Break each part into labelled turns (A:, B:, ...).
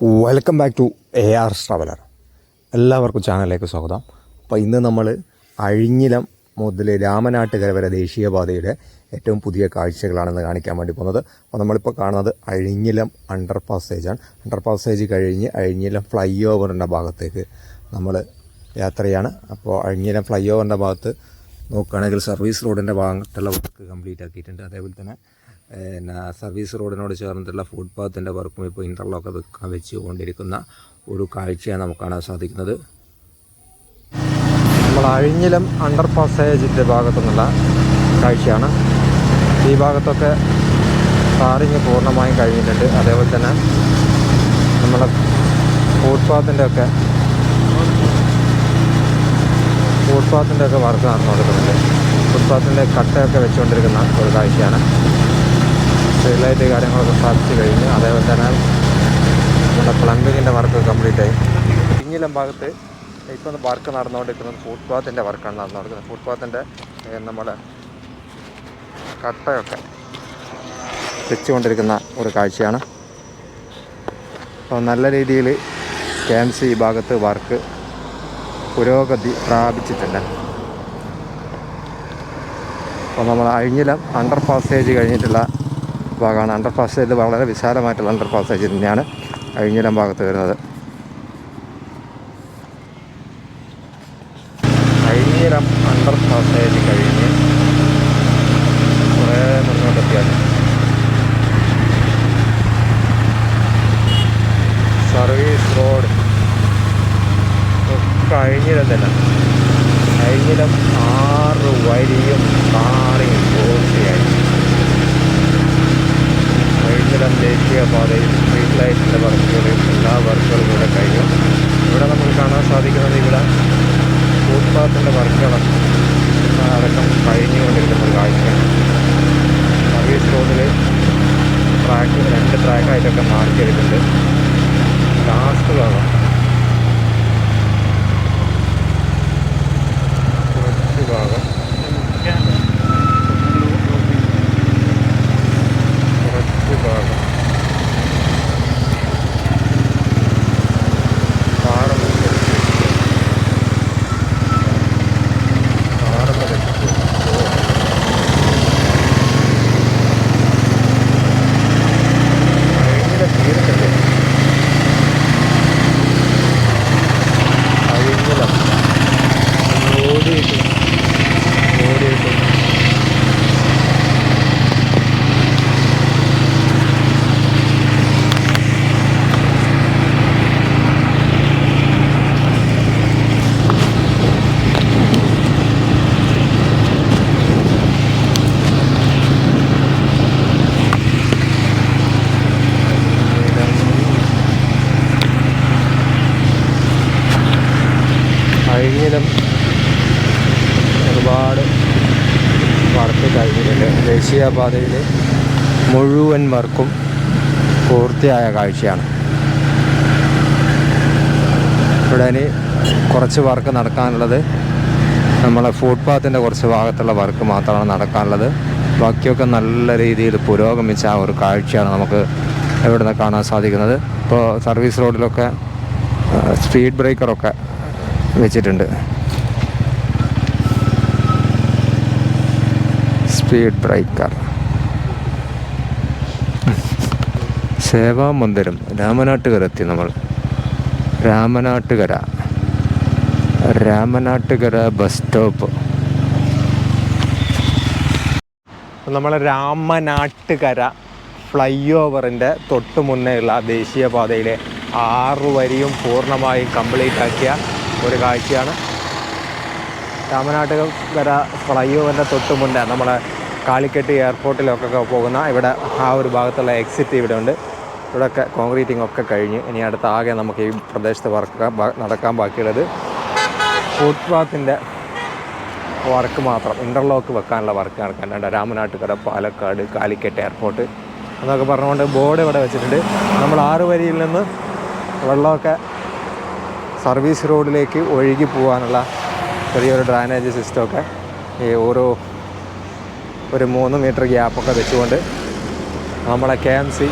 A: Welcome back to A R traveller എല്ലാവർക്കും ചാനലിലേക്ക് സ്വാഗതം. അപ്പോൾ ഇന്ന് നമ്മൾ അഴിഞ്ഞിലം മുതൽ രാമനാട്ടുകര വരെ ദേശീയപാതയുടെ ഏറ്റവും പുതിയ കാഴ്ചകളാണെന്ന് കാണിക്കാൻ വേണ്ടി പോകുന്നത്. അപ്പോൾ നമ്മളിപ്പോൾ കാണുന്നത് അഴിഞ്ഞിലം അണ്ടർ പാസേജാണ് അണ്ടർ പാസേജ് കഴിഞ്ഞ് അഴിഞ്ഞിലം ഫ്ലൈ ഓവറിന്റെ ഭാഗത്തേക്ക് നമ്മൾ യാത്രയാണ്. അപ്പോൾ അഴിഞ്ഞിലം ഫ്ലൈ ഓവറിന്റെ ഭാഗത്ത് നോക്കുകയാണെങ്കിൽ സർവീസ് റോഡിന്റെ ഭാഗത്തുള്ള വർക്ക് കംപ്ലീറ്റ് ആക്കിയിട്ടുണ്ട്. അതേപോലെ തന്നെ പിന്നെ സർവീസ് റോഡിനോട് ചേർന്നിട്ടുള്ള ഫുട്പാത്തിന്റെ വർക്കും ഇപ്പോൾ ഇന്റർലോക്ക് വെക്കാൻ കൊണ്ടിരിക്കുന്ന ഒരു കാഴ്ചയാണ് നമുക്ക് കാണാൻ സാധിക്കുന്നത്. നമ്മൾ അഴിഞ്ഞിലം അണ്ടർ പാസേജിന്റെ ഭാഗത്തു നിന്നുള്ള കാഴ്ചയാണ്. ഈ ഭാഗത്തൊക്കെ ടാറിങ് പൂർണമായും കഴിഞ്ഞിട്ടുണ്ട്. അതേപോലെ തന്നെ നമ്മുടെ ഫുട്പാത്തിന്റെ ഒക്കെ ഫുട്പാത്തിന്റെ ഒക്കെ വർക്ക് നടന്നുകൊടുക്കുന്നുണ്ട് ഫുട്പാത്തിന്റെ കട്ടയൊക്കെ വെച്ചുകൊണ്ടിരിക്കുന്ന ഒരു കാഴ്ചയാണ്. സ്ട്രീറ്റ് കാര്യങ്ങളൊക്കെ സ്ഥാപിച്ച് കഴിഞ്ഞു. അതേപോലെ തന്നെ നമ്മുടെ പ്ലംബിങ്ങിന്റെ വർക്ക് കംപ്ലീറ്റ് ആയി. ഇഞ്ഞിലം ഭാഗത്ത് ഇപ്പോൾ വർക്ക് നടന്നുകൊണ്ടിരിക്കുന്നത് ഫുട്പാത്തിന്റെ വർക്കാണ് നടന്നുകൊണ്ടിരിക്കുന്നത്. ഫുട്പാത്തിന്റെ നമ്മുടെ കട്ടയൊക്കെ വെച്ചുകൊണ്ടിരിക്കുന്ന ഒരു കാഴ്ചയാണ്. അപ്പോൾ നല്ല രീതിയിൽ കെ എം സി ഭാഗത്ത് വർക്ക് പുരോഗതി പ്രാപിച്ചിട്ടുണ്ട്. അപ്പോൾ നമ്മൾ അഴിഞ്ഞിലം അണ്ടർ പാസേജ് കഴിഞ്ഞിട്ടുള്ള ഭാഗമാണ്. അണ്ടർ ഇത് വളരെ വിശാലമായിട്ടുള്ള അണ്ടർ പാസേജ് തന്നെയാണ് അഴിഞ്ഞിലം ഭാഗത്ത് വരുന്നത്. അഴിഞ്ഞിലം അണ്ടർ കഴിഞ്ഞ് കുറേ മുന്നോട്ടെത്തിയാണ് സർവീസ് റോഡ് കഴിഞ്ഞിടം തന്നെ. അഴിഞ്ഞിലം ആറ് വരിയും കാറിയും പൂർത്തിയായി കഴിഞ്ഞിടം ദേശീയപാതയിൽ സ്ട്രീറ്റ് ലൈറ്റിന്റെ വർക്കുകൾ എല്ലാ വർക്കുകളും ഇവിടെ കഴിഞ്ഞു ഇവിടെ നമുക്ക് കാണാൻ സാധിക്കുന്നത് ഇവിടെ ഫുട്പാത്തിന്റെ വർക്കുകളൊക്കെ അടക്കം കഴിഞ്ഞുകൊണ്ടിരിക്കുന്ന ഒരു കാഴ്ചയാണ്. സർവീസ് റോഡിൽ ട്രാക്ക് രണ്ട് ട്രാക്കായിട്ടൊക്കെ മാർക്ക് ചെയ്തിട്ടുണ്ട്. ലാസ്റ്റ് ഭാഗം കുറച്ച് ഭാഗം കുറച്ച് ഭാഗം പാറന്ന് പാറന്ന് വെച്ച് ഭയങ്കര തീർച്ചല്ലേ അഴിഞ്ഞിലം ഓടിയിട്ട് ഓടിയിട്ട് അഴിഞ്ഞിലം ഒരുപാട് വർക്ക് കഴിഞ്ഞിട്ടുണ്ട്. ദേശീയപാതയിൽ മുഴുവൻ വർക്കും പൂർത്തിയായ കാഴ്ചയാണ്. ഇവിടെ ഇനി കുറച്ച് വർക്ക് നടക്കാനുള്ളത്. നമ്മളെ ഫുട്പാത്തിന്റെ കുറച്ച് ഭാഗത്തുള്ള വർക്ക് മാത്രമാണ് നടക്കാനുള്ളത്. ബാക്കിയൊക്കെ നല്ല രീതിയിൽ പുരോഗമിച്ച ആ ഒരു കാഴ്ചയാണ് നമുക്ക് എവിടെ നിന്ന് കാണാൻ സാധിക്കുന്നത്. ഇപ്പോൾ സർവീസ് റോഡിലൊക്കെ സ്പീഡ് ബ്രേക്കറൊക്കെ വെച്ചിട്ടുണ്ട്. സ്പീഡ് ബ്രേക്കർ രാമനാട്ടുകര എത്തി നമ്മൾ. രാമനാട്ടുകര. രാമനാട്ടുകര ബസ് സ്റ്റോപ്പ് നമ്മൾ രാമനാട്ടുകര ഫ്ലൈ ഓവറിന്റെ തൊട്ട് മുന്നേയുള്ള ദേശീയപാതയിലെ ആറ് വരിയും പൂർണമായും കംപ്ലീറ്റ് ആക്കിയ ഒരു കാഴ്ചയാണ്. രാമനാട്ടുകര ഫ്ലൈ ഓവറിന്റെ തൊട്ട് മുന്നേ നമ്മളെ കാലിക്കറ്റ് എയർപോർട്ടിലൊക്കെ പോകുന്ന ഇവിടെ ആ ഒരു ഭാഗത്തുള്ള എക്സിറ്റ് ഇവിടെ ഉണ്ട് ഇവിടെയൊക്കെ കോൺക്രീറ്റിംഗ് ഒക്കെ കഴിഞ്ഞ് ഇനി അടുത്ത ആകെ നമുക്ക് ഈ പ്രദേശത്ത് വർക്ക് നടക്കാൻ ബാക്കിയുള്ളത് ഫുട്പാത്തിന്റെ വർക്ക് മാത്രം ഇന്റർലോക്ക് വെക്കാനുള്ള വർക്ക് നടക്കാനുണ്ട് രാമനാട്ടുകര പാലക്കാട് കാലിക്കറ്റ് എയർപോർട്ട് എന്നൊക്കെ പറഞ്ഞുകൊണ്ട് ബോർഡ് ഇവിടെ വെച്ചിട്ടുണ്ട്. നമ്മൾ ആറ് വരിയിൽ നിന്ന് വെള്ളമൊക്കെ സർവീസ് റോഡിലേക്ക് ഒഴുകി പോകാനുള്ള ചെറിയൊരു ഡ്രൈനേജ് സിസ്റ്റമൊക്കെ ഈ ഓരോ ഒരു മൂന്ന് മീറ്റർ ഗ്യാപ്പൊക്കെ വെച്ചുകൊണ്ട് നമ്മളെ കെ എം സി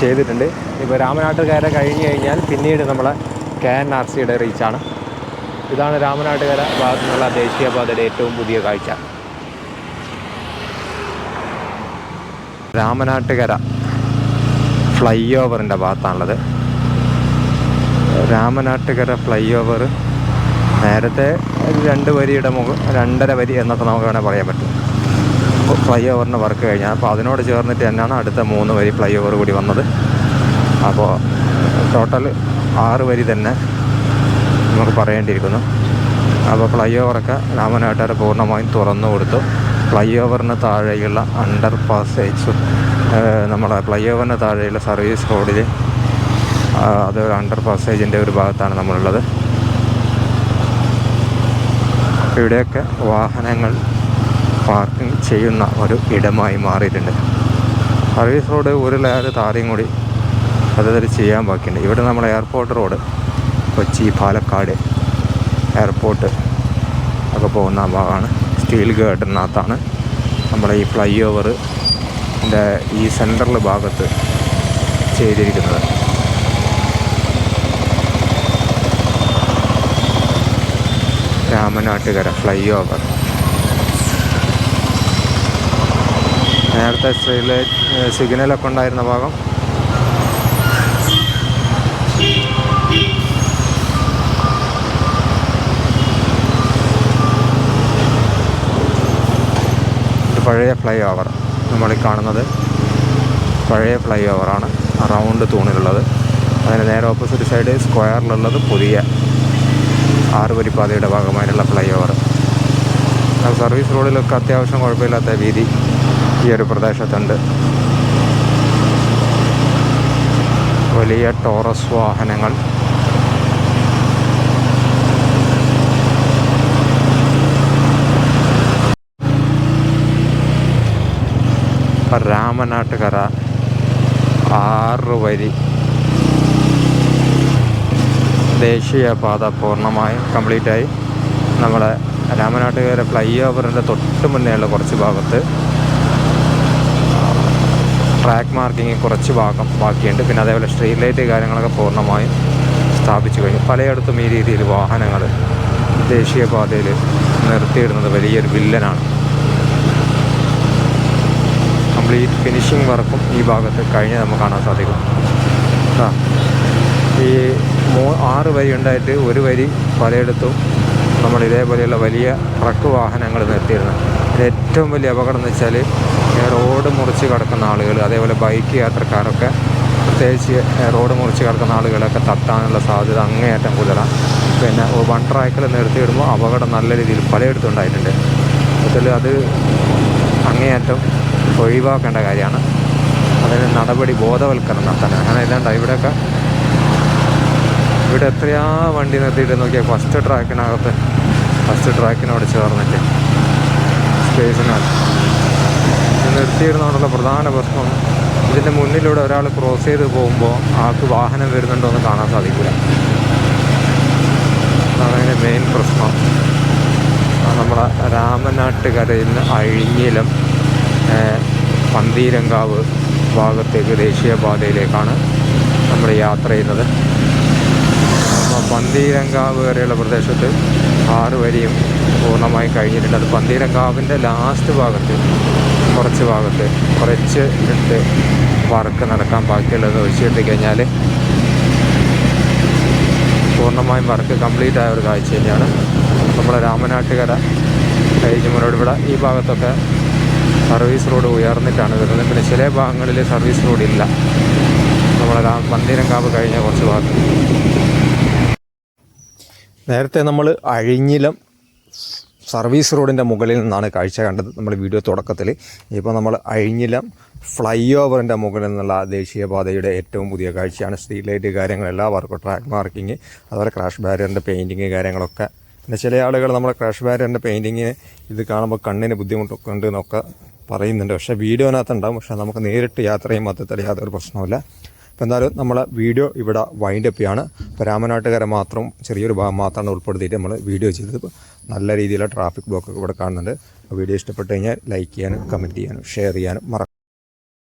A: ചെയ്തിട്ടുണ്ട്. ഇപ്പോൾ രാമനാട്ടുകര കഴിഞ്ഞ് കഴിഞ്ഞാൽ പിന്നീട് നമ്മളെ കെ എൻ ആർ സിയുടെ റീച്ചാണ്. ഇതാണ് രാമനാട്ടുകര ഭാഗത്തു നിന്നുള്ള ദേശീയപാതയുടെ ഏറ്റവും പുതിയ കാഴ്ച. രാമനാട്ടുകര ഫ്ലൈ ഓവറിന്റെ ഭാഗത്താണുള്ളത്. രാമനാട്ടുകര ഫ്ലൈ ഓവർ നേരത്തെ രണ്ട് വരിയുടെ മുഖ രണ്ടര വരി എന്നൊക്കെ നമുക്ക് വേണേൽ പറയാൻ പറ്റും. ഫ്ലൈ ഓവറിന്റെ വർക്ക് കഴിഞ്ഞാൽ അപ്പോൾ അതിനോട് ചേർന്നിട്ട് തന്നെയാണ് അടുത്ത മൂന്ന് വരി ഫ്ലൈ ഓവർ കൂടി വന്നത്. അപ്പോൾ ടോട്ടൽ ആറ് വരി തന്നെ നമുക്ക് പറയേണ്ടിയിരിക്കുന്നു. അപ്പോൾ ഫ്ലൈ ഓവറൊക്കെ രാമനാട്ടുകര പൂർണമായും തുറന്നു കൊടുത്തു. ഫ്ലൈ ഓവറിന് താഴെയുള്ള അണ്ടർ പാസേജ് നമ്മുടെ ഫ്ലൈ ഓവറിന് താഴെയുള്ള സർവീസ് റോഡിൽ അത് അണ്ടർ പാസേജിന്റെ ഒരു ഭാഗത്താണ് നമ്മളുള്ളത്. ഇവിടെയൊക്കെ വാഹനങ്ങൾ പാർക്കിംഗ് ചെയ്യുന്ന ഒരു ഇടമായി മാറിയിട്ടുണ്ട്. സർവീസ് റോഡ് ഒരു ലെയർ താരയും കൂടി പദ്ധതി ചെയ്യാൻ ബാക്കിയുണ്ട്. ഇവിടെ നമ്മൾ airport road Kochi Palakkad airport ഒക്കെ പോകുന്ന ഭാഗമാണ്. സ്റ്റീൽ ഗേർഡിനകത്താണ് നമ്മുടെ ഈ ഫ്ലൈ ഓവർ ഈ സെൻട്രൽ ഭാഗത്ത് ചെയ്തിരിക്കുന്നത്. രാമനാട്ടുകര ഫ്ലൈ ഓവർ നേരത്തെ സിഗ്നലൊക്കെ ഉണ്ടായിരുന്ന ഭാഗം. പഴയ ഫ്ലൈ ഓവർ നമ്മൾ കാണുന്നത് പഴയ ഫ്ലൈ ഓവറാണ് റൗണ്ട് തൂണിലുള്ളത്. അതിന് നേരെ ഓപ്പോസിറ്റ് സൈഡ് സ്ക്വയറിലുള്ളത് പുതിയ ആറ് വരിപ്പാതയുടെ ഭാഗമായിട്ടുള്ള ഫ്ലൈ ഓവർ സർവീസ് റോഡിലൊക്കെ അത്യാവശ്യം കുഴപ്പമില്ലാത്ത വീതി ഈ ഒരു പ്രദേശത്തുണ്ട്. വലിയ ടോറസ് വാഹനങ്ങൾ. രാമനാട്ടുകര ആറ് വരി ദേശീയപാത പൂർണമായും കംപ്ലീറ്റായി. നമ്മുടെ രാമനാട്ടുകര ഫ്ലൈ ഓവറിന്റെ തൊട്ട് മുന്നേയുള്ള കുറച്ച് ഭാഗത്ത് ട്രാക്ക് മാർക്കിങ് കുറച്ച് ഭാഗം ബാക്കിയുണ്ട്. പിന്നെ അതേപോലെ സ്ട്രീറ്റ് ലൈറ്റ് കാര്യങ്ങളൊക്കെ പൂർണമായും സ്ഥാപിച്ചു കഴിഞ്ഞു. പലയിടത്തും ഈ രീതിയിൽ വാഹനങ്ങൾ ദേശീയപാതയിൽ നിർത്തിയിടുന്നത് വലിയൊരു വില്ലനാണ്. കംപ്ലീറ്റ് ഫിനിഷിംഗ് വർക്കും ഈ ഭാഗത്ത് കഴിഞ്ഞ് നമുക്ക് കാണാൻ സാധിക്കും. ഈ മൂ ആറ് വരി ഉണ്ടായിട്ട് ഒരു വരി പലയിടത്തും നമ്മൾ ഇതേപോലെയുള്ള വലിയ ട്രക്ക് വാഹനങ്ങൾ നിർത്തിയിരുന്നു. ഏറ്റവും വലിയ അപകടം എന്ന് വെച്ചാൽ റോഡ് മുറിച്ച് കിടക്കുന്ന ആളുകൾ അതേപോലെ ബൈക്ക് യാത്രക്കാരൊക്കെ പ്രത്യേകിച്ച് റോഡ് മുറിച്ച് കിടക്കുന്ന ആളുകളൊക്കെ തട്ടാനുള്ള സാധ്യത അങ്ങേയറ്റം കൂടുതലാണ്. പിന്നെ വൺ ട്രാക്കിൽ നിർത്തിയിടുമ്പോൾ അപകടം നല്ല രീതിയിൽ പലയിടത്തും ഉണ്ടായിട്ടുണ്ട് അതുപോലെ അത് അങ്ങേയറ്റം ഒഴിവാക്കേണ്ട കാര്യമാണ്. അതിന് നടപടി ബോധവൽക്കരണം നടത്താൻ അങ്ങനെ ഇല്ലാണ്ട് ഇവിടെയൊക്കെ ഇവിടെ എത്രയാ വണ്ടി നിർത്തിയിട്ട് നോക്കിയാൽ ഫസ്റ്റ് ട്രാക്കിനകത്ത് ഫസ്റ്റ് ട്രാക്കിനോട് ചേർന്നിട്ട് സ്പേസിനകത്ത് ഇത് നിർത്തിയിരുന്നതുകൊണ്ടുള്ള പ്രധാന പ്രശ്നം ഇതിന്റെ മുന്നിലൂടെ ഒരാൾ ക്രോസ് ചെയ്ത് പോകുമ്പോൾ ആൾക്ക് വാഹനം വരുന്നുണ്ടോ എന്ന് കാണാൻ സാധിക്കില്ല അതാണ് അതിന്റെ മെയിൻ പ്രശ്നം. നമ്മുടെ രാമനാട്ടുകരയിൽ നിന്ന് അഴിഞ്ഞിലും പന്തീരങ്കാവ് ഭാഗത്തേക്ക് ദേശീയപാതയിലേക്കാണ് നമ്മൾ യാത്ര ചെയ്യുന്നത്. പന്തീരങ്കാവ് വരെയുള്ള പ്രദേശത്ത് ആറ് വരിയും പൂർണമായി കഴിഞ്ഞിട്ടുണ്ട്. അത് പന്തീരങ്കാവിന്റെ ലാസ്റ്റ് ഭാഗത്ത് കുറച്ച് ഭാഗത്ത് കുറച്ച് ഇട്ട് വർക്ക് നടക്കാൻ ബാക്കിയുള്ളത് ഒഴിച്ചിട്ട് കഴിഞ്ഞാൽ പൂർണമായും വർക്ക് കംപ്ലീറ്റ് ആയ ഒരു കാഴ്ച തന്നെയാണ്. നമ്മുടെ രാമനാട്ടുകര കഴിഞ്ഞ ഇവിടെ ഈ ഭാഗത്തൊക്കെ സർവീസ് റോഡ് ഉയർന്നിട്ടാണ് വരുന്നത്. പിന്നെ ചില ഭാഗങ്ങളിൽ സർവീസ് റോഡ് ഇല്ല. രാ പന്തീരങ്കാവ് കഴിഞ്ഞ കുറച്ച് ഭാഗത്ത്. നേരത്തെ നമ്മൾ അഴിഞ്ഞിലം സർവീസ് റോഡിന്റെ മുകളിൽ നിന്നാണ് കാഴ്ച കണ്ടത് നമ്മൾ വീഡിയോ തുടക്കത്തിൽ. ഇപ്പോൾ നമ്മൾ അഴിഞ്ഞിലം ഫ്ലൈ ഓവറിന്റെ മുകളിൽ നിന്നുള്ള ദേശീയപാതയുടെ ഏറ്റവും പുതിയ കാഴ്ചയാണ്. സ്ട്രീറ്റ് ലൈറ്റ് കാര്യങ്ങളെല്ലാം വർക്ക് ട്രാക്ക് മാർക്കിങ് അതുപോലെ ക്രാഷ് ബാരിയറിന്റെ പെയിന്റിങ് കാര്യങ്ങളൊക്കെ. പിന്നെ ചില ആളുകൾ നമ്മൾ ക്രാഷ് ബാരിയറിന്റെ പെയിന്റിങ് ഇത് കാണുമ്പോൾ കണ്ണിന് ബുദ്ധിമുട്ടൊക്കെ ഉണ്ട് എന്നൊക്കെ പറയുന്നുണ്ട്. പക്ഷേ വീഡിയോനകത്ത് ഉണ്ടാകും പക്ഷേ നമുക്ക് നേരിട്ട് യാത്ര മൊത്തത്തിൽ യാതൊരു പ്രശ്നവുമില്ല. അപ്പോൾ എന്തായാലും നമ്മളെ വീഡിയോ ഇവിടെ വൈൻഡ് അപ്പ് ചെയ്യാണ്. ഇപ്പോൾ രാമനാട്ടുകര മാത്രം ചെറിയൊരു ഭാഗം മാത്രമാണ് ഉൾപ്പെടുത്തിയിട്ട് നമ്മൾ വീഡിയോ ചെയ്തത്. നല്ല രീതിയിലുള്ള ട്രാഫിക് ബ്ലോക്ക് ഇവിടെ കാണുന്നുണ്ട്. വീഡിയോ ഇഷ്ടപ്പെട്ട് കഴിഞ്ഞാൽ ലൈക്ക് ചെയ്യാനും കമന്റ് ചെയ്യാനും ഷെയർ ചെയ്യാനും മറക്കും